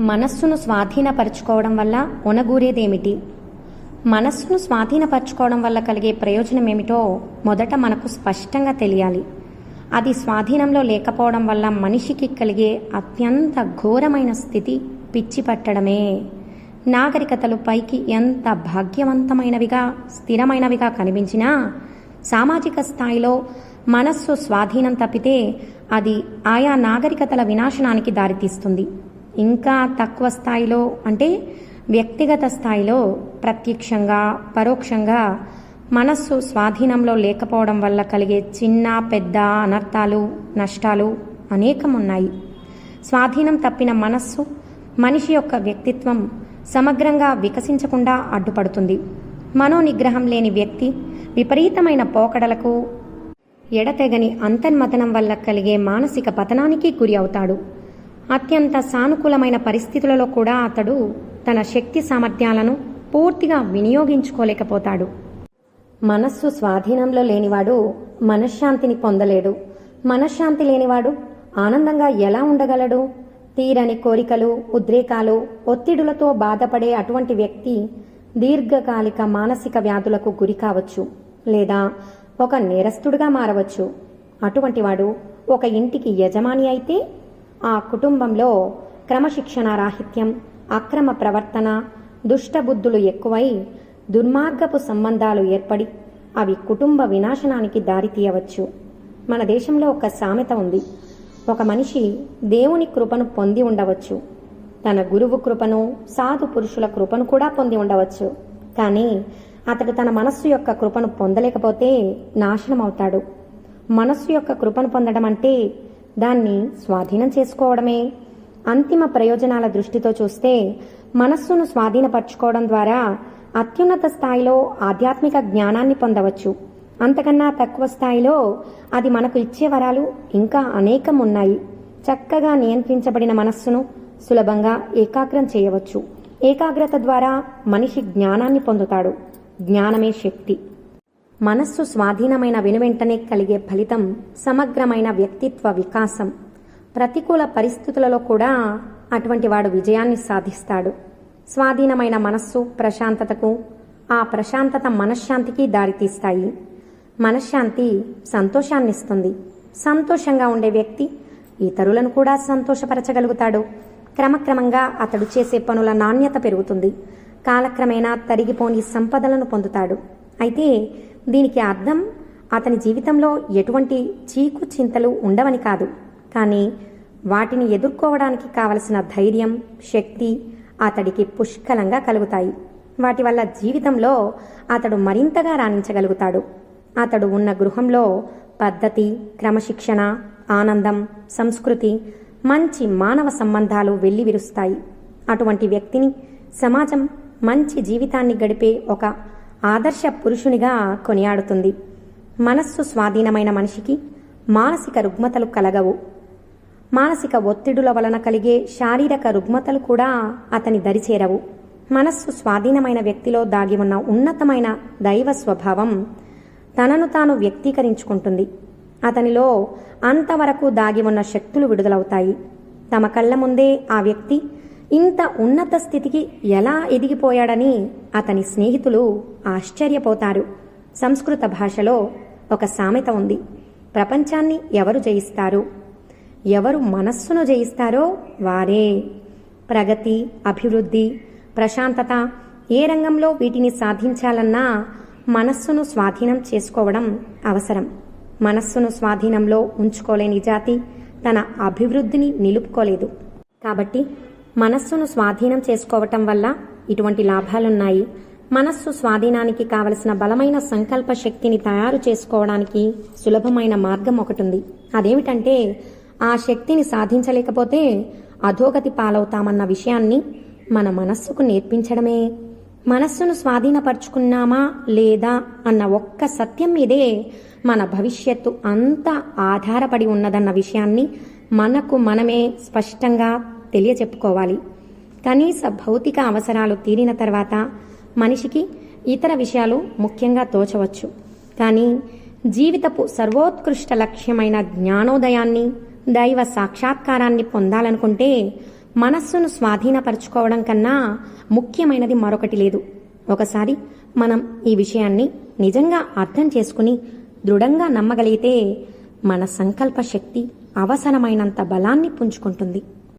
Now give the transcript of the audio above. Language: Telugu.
మనస్సును స్వాధీనపరచుకోవడం వల్ల ఒనగూరేదేమిటి? మనస్సును స్వాధీనపరచుకోవడం వల్ల కలిగే ప్రయోజనం ఏమిటో మొదట మనకు స్పష్టంగా తెలియాలి. అది స్వాధీనంలో లేకపోవడం వల్ల మనిషికి కలిగే అత్యంత ఘోరమైన స్థితి పిచ్చి పట్టడమే. నాగరికతలు పైకి ఎంత భాగ్యవంతమైనవిగా స్థిరమైనవిగా కనిపించినా సామాజిక స్థాయిలో మనస్సు స్వాధీనం తప్పితే అది ఆయా నాగరికతల వినాశనానికి దారితీస్తుంది. ఇంకా తక్కువ స్థాయిలో అంటే వ్యక్తిగత స్థాయిలో ప్రత్యక్షంగా పరోక్షంగా మనస్సు స్వాధీనంలో లేకపోవడం వల్ల కలిగే చిన్న పెద్ద అనర్థాలు నష్టాలు అనేకం ఉన్నాయి స్వాధీనం తప్పిన మనస్సు మనిషి యొక్క వ్యక్తిత్వం సమగ్రంగా వికసించకుండా అడ్డుపడుతుంది. మనోనిగ్రహం లేని వ్యక్తి విపరీతమైన పోకడలకు ఎడతెగని అంతర్మతనం వల్ల కలిగే మానసిక పతనానికి గురి అవుతాడు. అత్యంత సానుకూలమైన పరిస్థితులలో కూడా అతడు తన శక్తి సామర్థ్యాలను పూర్తిగా వినియోగించుకోలేకపోతాడు. మనస్సు స్వాధీనంలో లేనివాడు మనశ్శాంతిని పొందలేడు. మనశ్శాంతి లేనివాడు ఆనందంగా ఎలా ఉండగలడు? తీరని కోరికలు ఉద్రేకాలు ఒత్తిడులతో బాధపడే అటువంటి వ్యక్తి దీర్ఘకాలిక మానసిక వ్యాధులకు గురి కావచ్చు లేదా ఒక నేరస్తుడుగా మారవచ్చు. అటువంటి వాడు ఒక ఇంటికి యజమాని అయితే ఆ కుటుంబంలో క్రమశిక్షణ రాహిత్యం అక్రమ ప్రవర్తన దుష్టబుద్ధులు ఎక్కువై దుర్మార్గపు సంబంధాలు ఏర్పడి అవి కుటుంబ వినాశనానికి దారితీయవచ్చు. మన దేశంలో ఒక సామెత ఉంది. ఒక మనిషి దేవుని కృపను పొంది ఉండవచ్చు. తన గురువు కృపను సాధు పురుషుల కృపను కూడా పొంది ఉండవచ్చు. కానీ అతడు తన మనస్సు యొక్క కృపను పొందలేకపోతే నాశనం అవుతాడు మనస్సు యొక్క కృపను పొందడం అంటే దాన్ని స్వాధీనం చేసుకోవడమే. అంతిమ ప్రయోజనాల దృష్టితో చూస్తే మనస్సును స్వాధీనపరచుకోవడం ద్వారా అత్యున్నత స్థాయిలో ఆధ్యాత్మిక జ్ఞానాన్ని పొందవచ్చు. అంతకన్నా తక్కువ స్థాయిలో అది మనకు ఇచ్చే వరాలు ఇంకా అనేకం ఉన్నాయి చక్కగా నియంత్రించబడిన మనస్సును సులభంగా ఏకాగ్రం చేయవచ్చు. ఏకాగ్రత ద్వారా మనిషి జ్ఞానాన్ని పొందుతాడు. జ్ఞానమే శక్తి. మనస్సు స్వాధీనమైన వెనువెంటనే కలిగే ఫలితం సమగ్రమైన వ్యక్తిత్వ వికాసం. ప్రతికూల పరిస్థితులలో కూడా అటువంటి వాడు విజయాన్ని సాధిస్తాడు. స్వాధీనమైన మనస్సు ప్రశాంతతకు ఆ ప్రశాంతత మనశ్శాంతికి దారితీస్తాయి. మనశ్శాంతి సంతోషాన్నిస్తుంది. సంతోషంగా ఉండే వ్యక్తి ఇతరులను కూడా సంతోషపరచగలుగుతాడు. క్రమక్రమంగా అతడు చేసే పనుల నాణ్యత పెరుగుతుంది. కాలక్రమేణా తరిగిపోని సంపదలను పొందుతాడు. అయితే దీనికి అర్థం అతని జీవితంలో ఎటువంటి చీకు చింతలు ఉండవని కాదు. కానీ వాటిని ఎదుర్కోవడానికి కావలసిన ధైర్యం శక్తి అతడికి పుష్కలంగా కలుగుతాయి. వాటి వల్ల జీవితంలో అతడు మరింతగా రాణించగలుగుతాడు. అతడు ఉన్న గృహంలో పద్ధతి క్రమశిక్షణ ఆనందం సంస్కృతి మంచి మానవ సంబంధాలు వెల్లివిరుస్తాయి. అటువంటి వ్యక్తిని సమాజం మంచి జీవితాన్ని గడిపే ఒక ఆదర్శ పురుషునిగా కొనియాడుతుంది. మనస్సు స్వాధీనమైన మనిషికి మానసిక రుగ్మతలు కలగవు. మానసిక ఒత్తిడుల వలన కలిగే శారీరక రుగ్మతలు కూడా అతని దరిచేరవు. మనస్సు స్వాధీనమైన వ్యక్తిలో దాగి ఉన్న ఉన్నతమైన దైవ స్వభావం తనను తాను వ్యక్తీకరించుకుంటుంది. అతనిలో అంతవరకు దాగి ఉన్న శక్తులు విడుదలవుతాయి. తమ కళ్ళ ముందే ఆ వ్యక్తి ఇంత ఉన్నత స్థితికి ఎలా ఎదిగిపోయాడని అతని స్నేహితులు ఆశ్చర్యపోతారు. సంస్కృత భాషలో ఒక సామెత ఉంది. ప్రపంచాన్ని ఎవరు జయిస్తారు? ఎవరు మనస్సును జయిస్తారో వారే. ప్రగతి అభివృద్ధి ప్రశాంతత ఏ రంగంలో వీటిని సాధించాలన్నా మనస్సును స్వాధీనం చేసుకోవడం అవసరం. మనస్సును స్వాధీనంలో ఉంచుకోలేని జాతి తన అభివృద్ధిని నిలుపుకోలేదు. కాబట్టి మనస్సును స్వాధీనం చేసుకోవటం వల్ల ఇటువంటి లాభాలున్నాయి. మనస్సు స్వాధీనానికి కావలసిన బలమైన సంకల్ప శక్తిని తయారు చేసుకోవడానికి సులభమైన మార్గం ఒకటి ఉంది అదేమిటంటే ఆ శక్తిని సాధించలేకపోతే అధోగతి పాలవుతామన్న విషయాన్ని మన మనస్సుకు నేర్పించడమే. మనస్సును స్వాధీనపరుచుకున్నామా లేదా అన్న ఒక్క సత్యం మీదే మన భవిష్యత్తు అంతా ఆధారపడి ఉన్నదన్న విషయాన్ని మనకు మనమే స్పష్టంగా తెలియచెప్పుకోవాలి కనీస భౌతిక అవసరాలు తీరిన తర్వాత మనిషికి ఇతర విషయాలు ముఖ్యంగా తోచవచ్చు. కానీ జీవితపు సర్వోత్కృష్ట లక్ష్యమైన జ్ఞానోదయాన్ని దైవ సాక్షాత్కారాన్ని పొందాలనుకుంటే మనస్సును స్వాధీనపరచుకోవడం కన్నా ముఖ్యమైనది మరొకటి లేదు. ఒకసారి మనం ఈ విషయాన్ని నిజంగా అర్థం చేసుకుని దృఢంగా నమ్మగలిగితే మన సంకల్ప శక్తి అవసరమైనంత బలాన్ని పుంజుకుంటుంది.